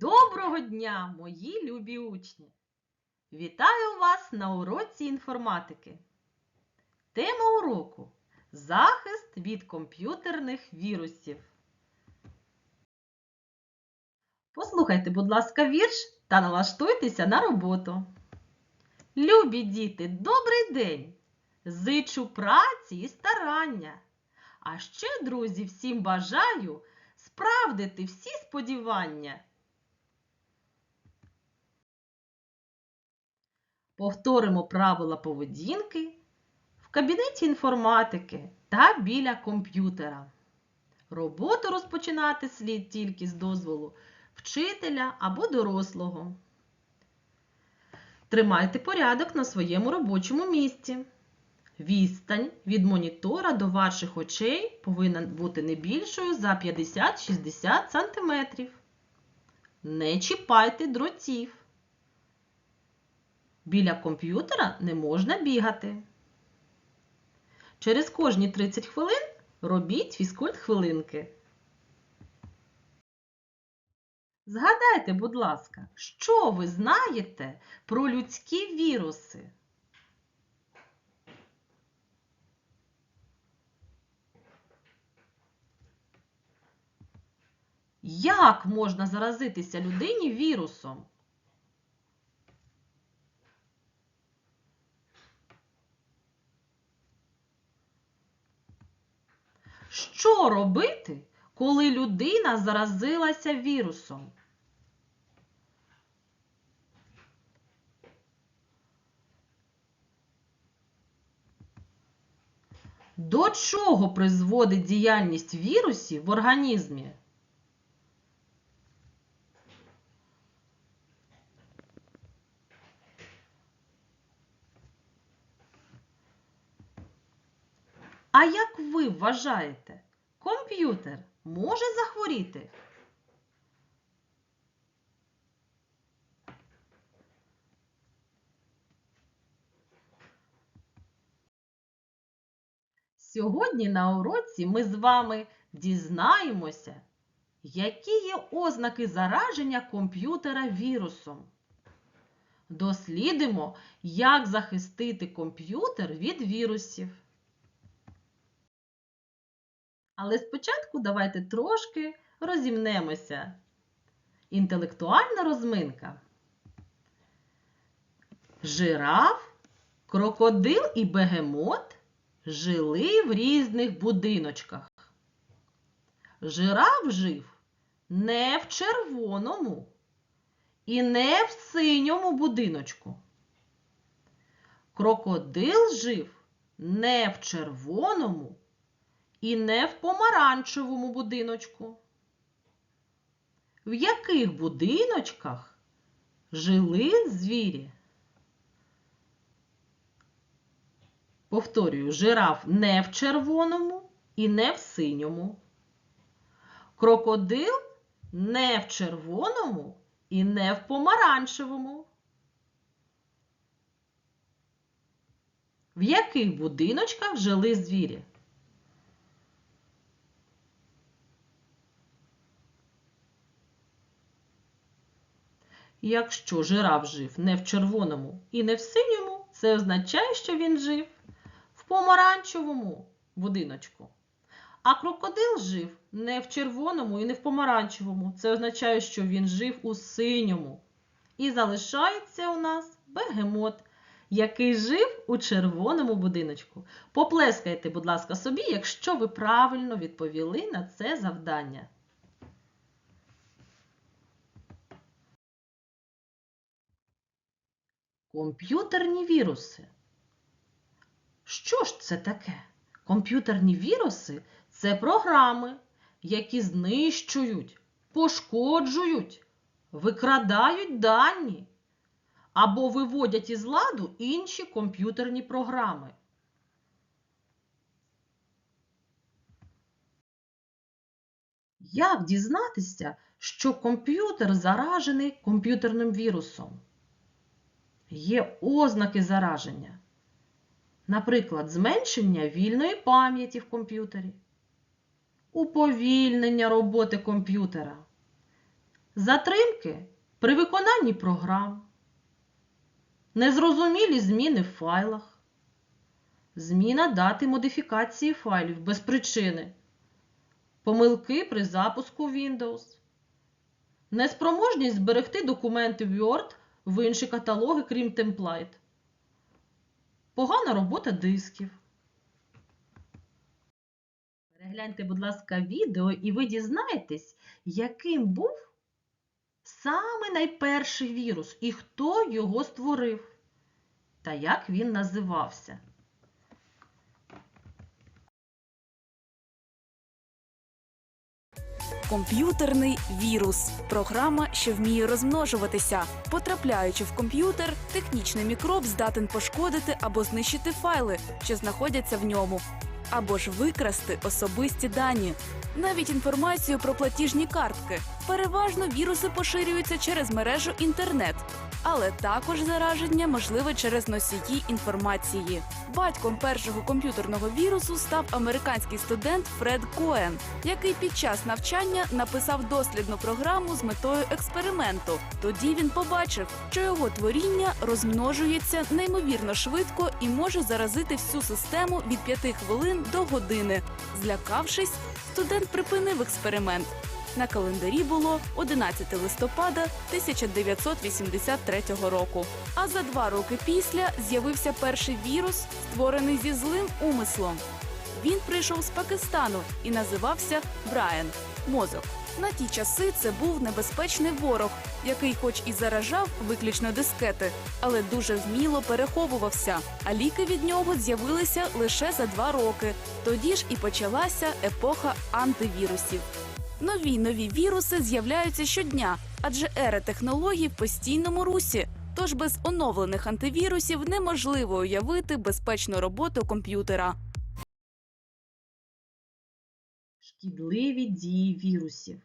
Доброго дня, мої любі учні! Вітаю вас на уроці інформатики. Тема уроку захист від комп'ютерних вірусів. Послухайте, будь ласка, вірш та налаштуйтеся на роботу. Любі діти, добрий день! Зичу праці і старання. А ще, друзі, всім бажаю справдити всі сподівання. Повторимо правила поведінки в кабінеті інформатики та біля комп'ютера. Роботу розпочинати слід тільки з дозволу вчителя або дорослого. Тримайте порядок на своєму робочому місці. Відстань від монітора до ваших очей повинна бути не більшою за 50-60 см. Не чіпайте дротів. Біля комп'ютера не можна бігати. Через кожні 30 хвилин робіть фізкульт хвилинки. Згадайте, будь ласка, що ви знаєте про людські віруси? Як можна заразитися людині вірусом? Що робити, коли людина заразилася вірусом? До чого призводить діяльність вірусів в організмі? А як ви вважаєте, комп'ютер може захворіти? Сьогодні на уроці ми з вами дізнаємося, які є ознаки зараження комп'ютера вірусом. Дослідимо, як захистити комп'ютер від вірусів. Але спочатку давайте трошки розімнемося. Інтелектуальна розминка. Жираф, крокодил і бегемот жили в різних будиночках. Жираф жив не в червоному і не в синьому будиночку. Крокодил жив не в червоному і не в помаранчевому будиночку. В яких будиночках жили звірі? Повторюю, жираф не в червоному і не в синьому. Крокодил не в червоному і не в помаранчевому. В яких будиночках жили звірі? Якщо жираф жив не в червоному і не в синьому, це означає, що він жив в помаранчевому будиночку. А крокодил жив не в червоному і не в помаранчевому. Це означає, що він жив у синьому. І залишається у нас бегемот, який жив у червоному будиночку. Поплескайте, будь ласка, собі, якщо ви правильно відповіли на це завдання. Комп'ютерні віруси. Що ж це таке? Комп'ютерні віруси це програми, які знищують, пошкоджують, викрадають дані або виводять із ладу інші комп'ютерні програми. Як дізнатися, що комп'ютер заражений комп'ютерним вірусом? Є ознаки зараження. Наприклад, зменшення вільної пам'яті в комп'ютері, уповільнення роботи комп'ютера, затримки при виконанні програм, незрозумілі зміни в файлах, зміна дати модифікації файлів без причини, помилки при запуску Windows, неспроможність зберегти документи Word в інші каталоги, крім темплайт, погана робота дисків. Перегляньте, будь ласка, відео, і ви дізнаєтесь, яким був саме найперший вірус і хто його створив, та як він називався. Комп'ютерний вірус програма, що вміє розмножуватися. Потрапляючи в комп'ютер, технічний мікроб здатен пошкодити або знищити файли, що знаходяться в ньому, або ж викрасти особисті дані. Навіть інформацію про платіжні картки. Переважно віруси поширюються через мережу інтернет, але також зараження можливе через носії інформації. Батьком першого комп'ютерного вірусу став американський студент Фред Коен, який під час навчання написав дослідну програму з метою експерименту. Тоді він побачив, що його творіння розмножується неймовірно швидко і може заразити всю систему від 5 хвилин до години. Злякавшись, студент припинив експеримент. На календарі було 11 листопада 1983 року. А за два роки після з'явився перший вірус, створений зі злим умислом. Він прийшов з Пакистану і називався Брайан мозок. На ті часи це був небезпечний ворог, який, хоч і заражав виключно дискети, але дуже вміло переховувався. А ліки від нього з'явилися лише за два роки. Тоді ж і почалася епоха антивірусів. Нові нові віруси з'являються щодня, адже ера технологій в постійному русі. Тож без оновлених антивірусів неможливо уявити безпечну роботу комп'ютера. Шкідливі дії вірусів.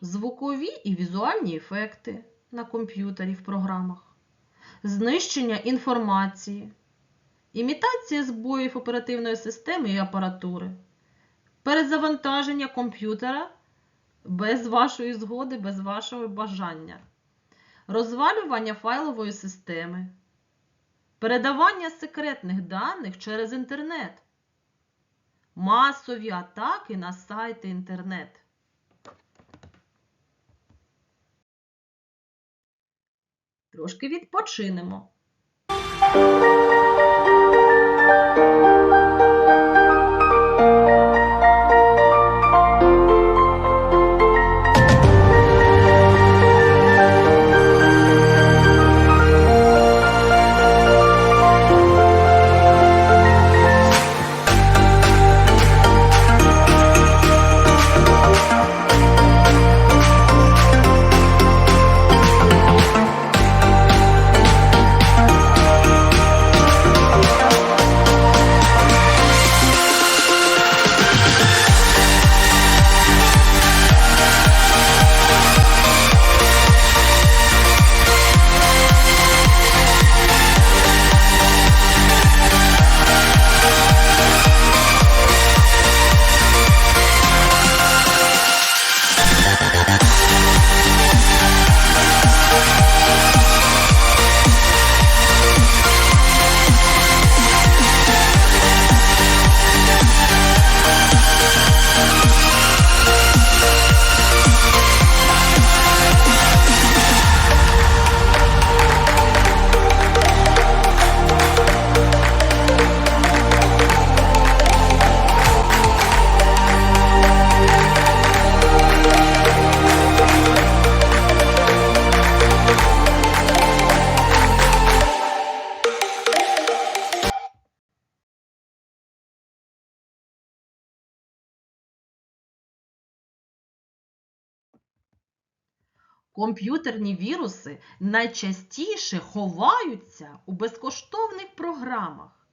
Звукові і візуальні ефекти на комп'ютері в програмах. Знищення інформації. Імітація збоїв оперативної системи і апаратури. Перезавантаження комп'ютера без вашої згоди, без вашого бажання. Розвалювання файлової системи. Передавання секретних даних через інтернет масові атаки на сайти інтернет. Трошки відпочинемо. Комп'ютерні віруси найчастіше ховаються у безкоштовних програмах,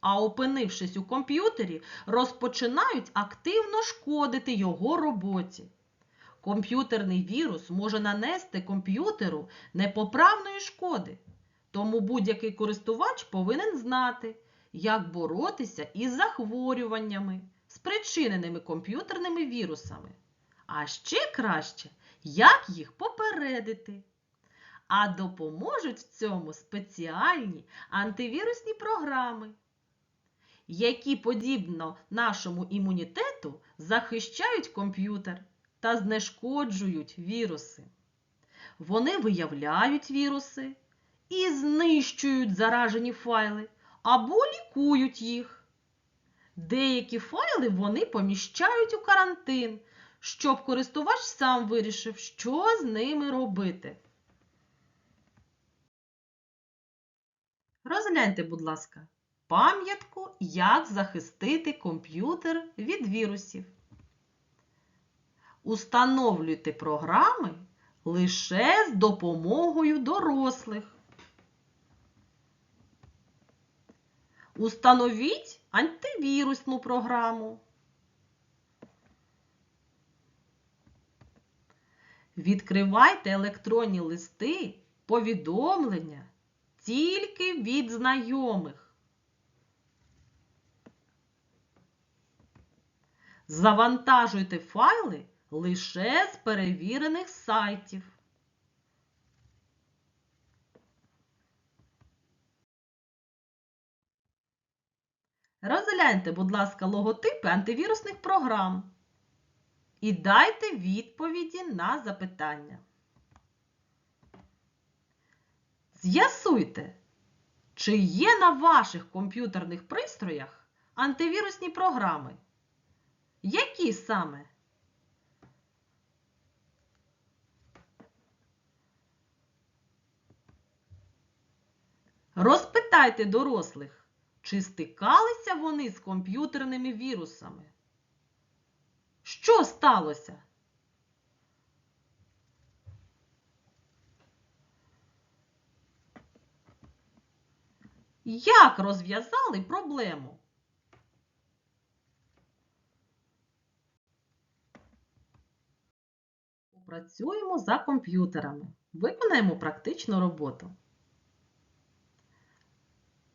а опинившись у комп'ютері, розпочинають активно шкодити його роботі. Комп'ютерний вірус може нанести комп'ютеру непоправної шкоди, тому будь-який користувач повинен знати, як боротися із захворюваннями, спричиненими комп'ютерними вірусами. А ще краще як їх попередити. А допоможуть в цьому спеціальні антивірусні програми, які, подібно нашому імунітету, захищають комп'ютер та знешкоджують віруси. Вони виявляють віруси і знищують заражені файли або лікують їх. Деякі файли вони поміщають у карантин, щоб користувач сам вирішив, що з ними робити. Розгляньте, будь ласка, пам'ятку, як захистити комп'ютер від вірусів. Установлюйте програми лише з допомогою дорослих. Установіть антивірусну програму. Відкривайте електронні листи, повідомлення тільки від знайомих. Завантажуйте файли лише з перевірених сайтів. Розгляньте, будь ласка, логотипи антивірусних програм і дайте відповіді на запитання. З'ясуйте, чи є на ваших комп'ютерних пристроях антивірусні програми. Які саме? Розпитайте дорослих, чи стикалися вони з комп'ютерними вірусами. Що сталося? Як розв'язали проблему? Попрацюємо за комп'ютерами. Виконаємо практичну роботу.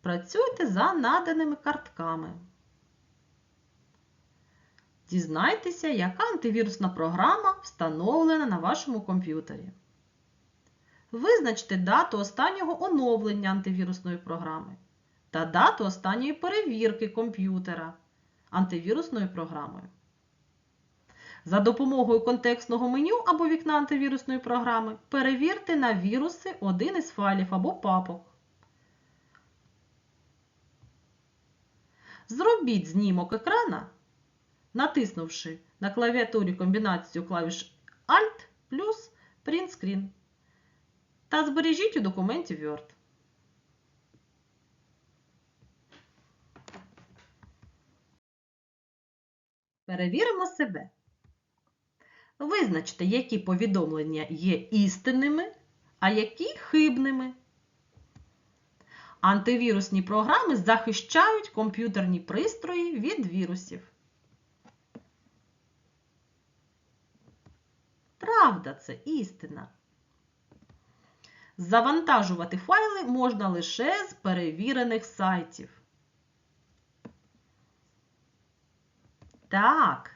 Працюйте за наданими картками. Дізнайтеся, яка антивірусна програма встановлена на вашому комп'ютері. Визначте дату останнього оновлення антивірусної програми та дату останньої перевірки комп'ютера антивірусною програмою. За допомогою контекстного меню або вікна антивірусної програми перевірте на віруси один із файлів або папок. Зробіть знімок екрана, натиснувши на клавіатурі комбінацію клавіш Alt плюс Print Screen та збережіть у документі Word. Перевіримо себе. Визначте, які повідомлення є істинними, а які хибними. Антивірусні програми захищають комп'ютерні пристрої від вірусів. Правда, це істина. Завантажувати файли можна лише з перевірених сайтів. Так.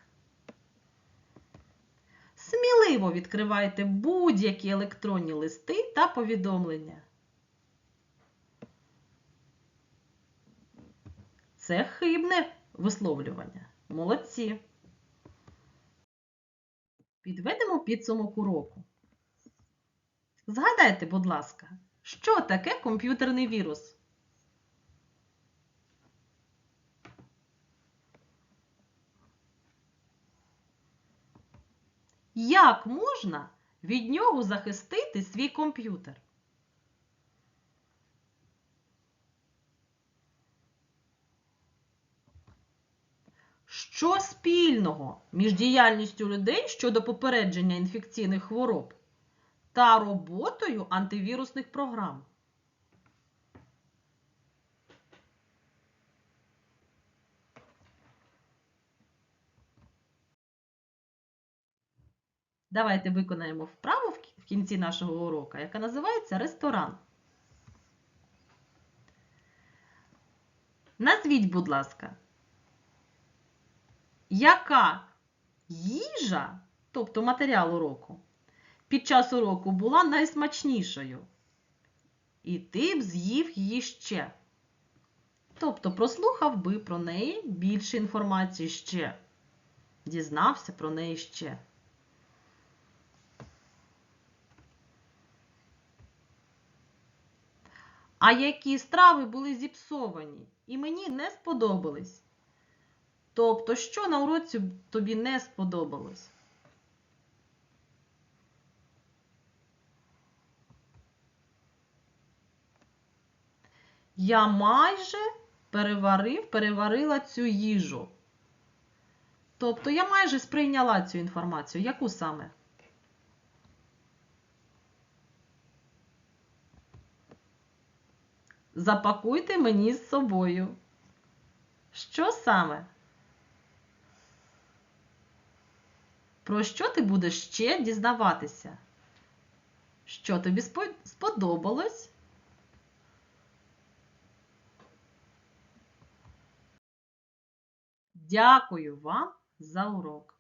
Сміливо відкривайте будь-які електронні листи та повідомлення. Це хибне висловлювання. Молодці. Підведемо підсумок уроку. Згадайте, будь ласка, що таке комп'ютерний вірус? Як можна від нього захистити свій комп'ютер? Що спільного між діяльністю людей щодо попередження інфекційних хвороб та роботою антивірусних програм? Давайте виконаємо вправу в кінці нашого уроку, яка називається ресторан. Назвіть, будь ласка, яка їжа, тобто матеріал уроку, під час уроку була найсмачнішою. І ти б з'їв її ще. Тобто прослухав би про неї більше інформації ще. Дізнався про неї ще. А які страви були зіпсовані і мені не сподобались? Тобто, що на уроці тобі не сподобалось? Я майже переварив, переварила цю їжу. Тобто я майже сприйняла цю інформацію. Яку саме? Запакуйте мені з собою. Що саме? Про що ти будеш ще дізнаватися? Що тобі сподобалось? Дякую вам за урок.